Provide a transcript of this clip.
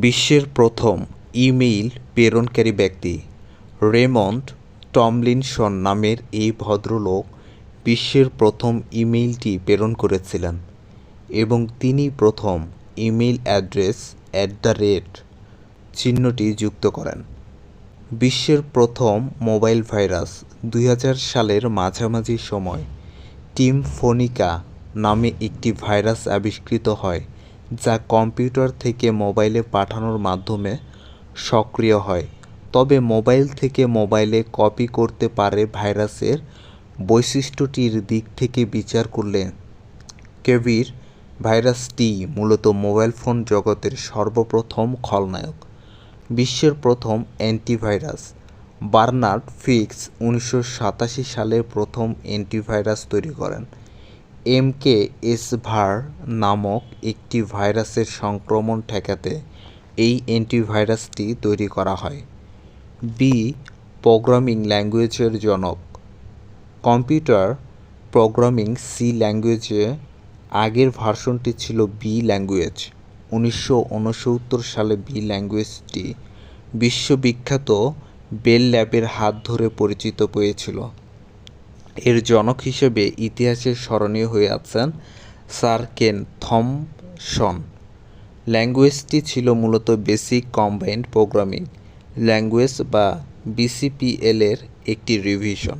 বিশ্বের প্রথম ইমেইল প্রেরণকারী ব্যক্তি। রেমন্ড টমলিনসন নামের এই ভদ্রলোক বিশ্বের প্রথম ইমেইলটি প্রেরণ করেছিলেন এবং তিনি প্রথম email address at the rate চিহ্নটি যুক্ত করেন। বিশ্বের প্রথম মোবাইল ভাইরাস দুই হাজার সালের মাঝামাঝি সময় টিম ফোনিকা নামে একটি ভাইরাস আবিষ্কৃত হয়। যা কম্পিউটার থেকে মোবাইলে পাঠানোর মাধ্যমে সক্রিয় হয়। তবে মোবাইল থেকে মোবাইলে কপি করতে পারে ভাইরাসের বৈশিষ্ট্যটির দিক থেকে বিচার করলে কেভির ভাইরাসটি মূলত মোবাইল ফোন জগতের সর্বপ্রথম খলনায়ক, বিশ্বের প্রথম অ্যান্টিভাইরাস। বার্নার্ড ফিক্স উনিশশো সাতাশি সালে প্রথম অ্যান্টিভাইরাস তৈরি করেন। এমকে এসভার নামক একটি ভাইরাসের সংক্রমণ ঠেকাতে এই অ্যান্টিভাইরাসটি তৈরি করা হয়। বি প্রোগ্রামিং ল্যাঙ্গুয়েজের জনক। কম্পিউটার প্রোগ্রামিং সি ল্যাঙ্গুয়েজে আগের ভার্সনটি ছিল বি ল্যাঙ্গুয়েজ। উনিশশো উনসত্তর সালে বি ল্যাঙ্গুয়েজটি বিশ্ববিখ্যাত বেল ল্যাবের হাত ধরে পরিচিত পেয়েছিল। এর জনক হিসেবে ইতিহাসে স্মরণীয় হয়ে আছেন স্যার কেন থমসন। ল্যাঙ্গুয়েজটি ছিল মূলত বেসিক কম্বাইন্ড প্রোগ্রামিং, ল্যাঙ্গুয়েজ বা বিসিপিএলের একটি রিভিশন।